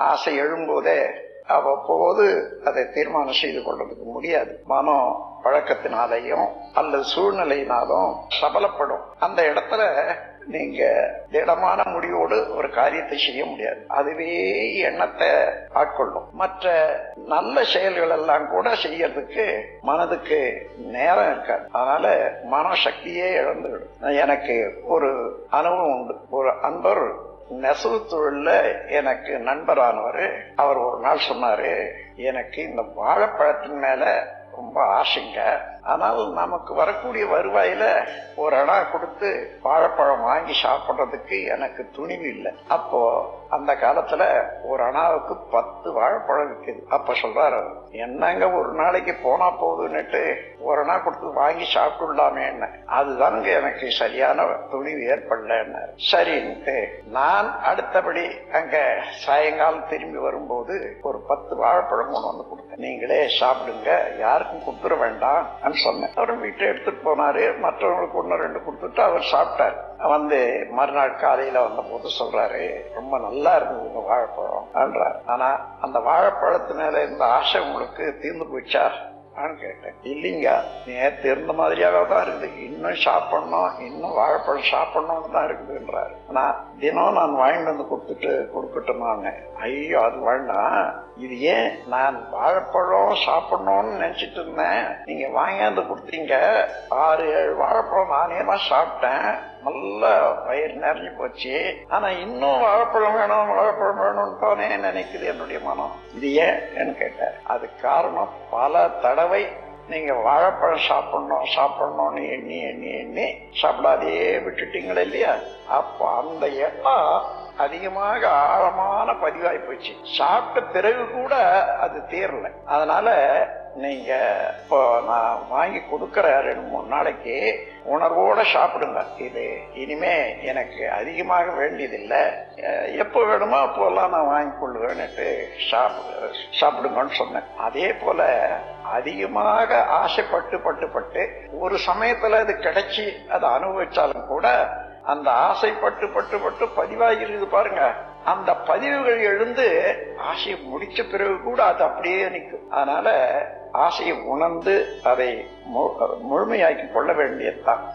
ஆசை எழும்போதே அவ்வப்போது அதை தீர்மானம் செய்து கொள்றதுக்கு முடியாது. மனம் பழக்கத்தினாலையும் அல்லது சூழ்நிலையினாலும் சபலப்படும். அந்த இடத்துல நீங்க திடமான முடிவோடு ஒரு காரியத்தை செய்ய முடியாது. அதுவே எண்ணத்தை ஆட்கொள்ளும். மற்ற நல்ல செயல்கள் எல்லாம் கூட செய்யறதுக்கு மனதுக்கு நேரம் இருக்காது. அதனால மனசக்தியே இழந்துவிடும். எனக்கு ஒரு அனுபவம் உண்டு. ஒரு அன்பர் நெசவு தொழில எனக்கு நண்பரானவர். அவர் ஒரு நாள் சொன்னாரு எனக்கு இந்த வாழைப்பழத்தின் மேல ரொம்ப ஆசைங்க. ஆனால் நமக்கு வரக்கூடிய வருவாயில ஒரு அணா கொடுத்து வாழைப்பழம் வாங்கி சாப்பிட்றதுக்கு எனக்கு துணிவு இல்லை. அப்போ அந்த காலத்துல ஒரு அணாவுக்கு பத்து வாழைப்பழம் விற்குது அப்ப சொல்றாரு அவர், என்னங்க ஒரு நாளைக்கு போனா போகுதுன்னுட்டு ஒரு அணா கொடுத்து வாங்கி சாப்பிட்டுடலாமே என்ன அதுதானுங்க எனக்கு சரியான துணிவு ஏற்படல சரின்ட்டு நான் அடுத்தபடி அங்க சாயங்காலம் திரும்பி வரும்போது ஒரு பத்து வாழைப்பழம் கொண்டு வந்து கொடுத்தேன். நீங்களே சாப்பிடுங்க யாருக்கும் கொடுத்துட வேண்டாம் சொன்னேன். அவரும் வீட்டை எடுத்துட்டு போனாரு. மற்றவங்களுக்கு ஒன்று ரெண்டு கொடுத்துட்டு அவர் சாப்பிட்டார். வந்து மறுநாள் காலையில வந்த போது சொல்றாரு ரொம்ப நல்லா இருந்தது வாழைப்பழம் என்றார். ஆனா அந்த வாழைப்பழத்து மேல இருந்த ஆசை உங்களுக்கு தீர்ந்து போச்சா நான் கேட்டேன் இல்லைங்க நேற்று இருந்த மாதிரியாக தான் இருக்குது இன்னும் சாப்பிடணும் இன்னும் வாழைப்பழம் சாப்பிடணும்னு தான் இருக்குதுன்றாரு ஆனால் தினம் நான் வாங்கிட்டு வந்து கொடுத்துட்டு கொடுக்கட்டும் ஐயோ அது வேண்டாம் இது ஏன் நான் வாழைப்பழம் சாப்பிடணும்னு நினச்சிட்டு இருந்தேன் நீங்கள் வாங்கியாந்து கொடுத்தீங்க ஆறு ஏழு வாழைப்பழம் நானே தான் சாப்பிட்டேன் நல்லா வயிறு நிறைஞ்சு போச்சு. ஆனா இன்னும் வாழைப்பழம் வேணும் வாழைப்பழம் வேணும்னு தானே நினைக்குது என்னுடைய மனம். இது ஏன்னு கேட்டார். அது காரணம் பல தடவை நீங்க வாழைப்பழம் சாப்பிடணும் சாப்பிடணும்னு எண்ணி எண்ணி எண்ணி சாப்பிடாதே விட்டுட்டீங்களே இல்லையா? அப்போ அந்த எண்ணம் அதிகமாக ஆழமான பதிவாய் போச்சு. சாப்பிட்ட பிறகு கூட அது தீரல. அதனால நீங்க இப்போ நான் வாங்கி கொடுக்கற ரெண்டு மூணு நாளைக்கு உணர்வோட சாப்பிடுங்க. இது இனிமே எனக்கு அதிகமாக வேண்டியதில்லை. எப்போ வேணுமோ அப்போல்லாம் நான் வாங்கி கொள்ளுவேன்னுட்டு சாப்பிடு சாப்பிடுங்கன்னு சொன்னேன். அதே போல அதிகமாக ஆசைப்பட்டு பட்டு பட்டு ஒரு சமயத்துல அது கிடைச்சி அதை அனுபவிச்சாலும் கூட அந்த ஆசைப்பட்டு பட்டு பட்டு பதிவாகிருக்குது பாருங்க. அந்த பதிவுகள் எழுந்து ஆசையை முடிச்ச பிறகு கூட அது அப்படியே நிற்கும் அதனால ஆசையை உணர்ந்து அதை முழுமையாக்கி கொள்ள வேண்டியதுதான்.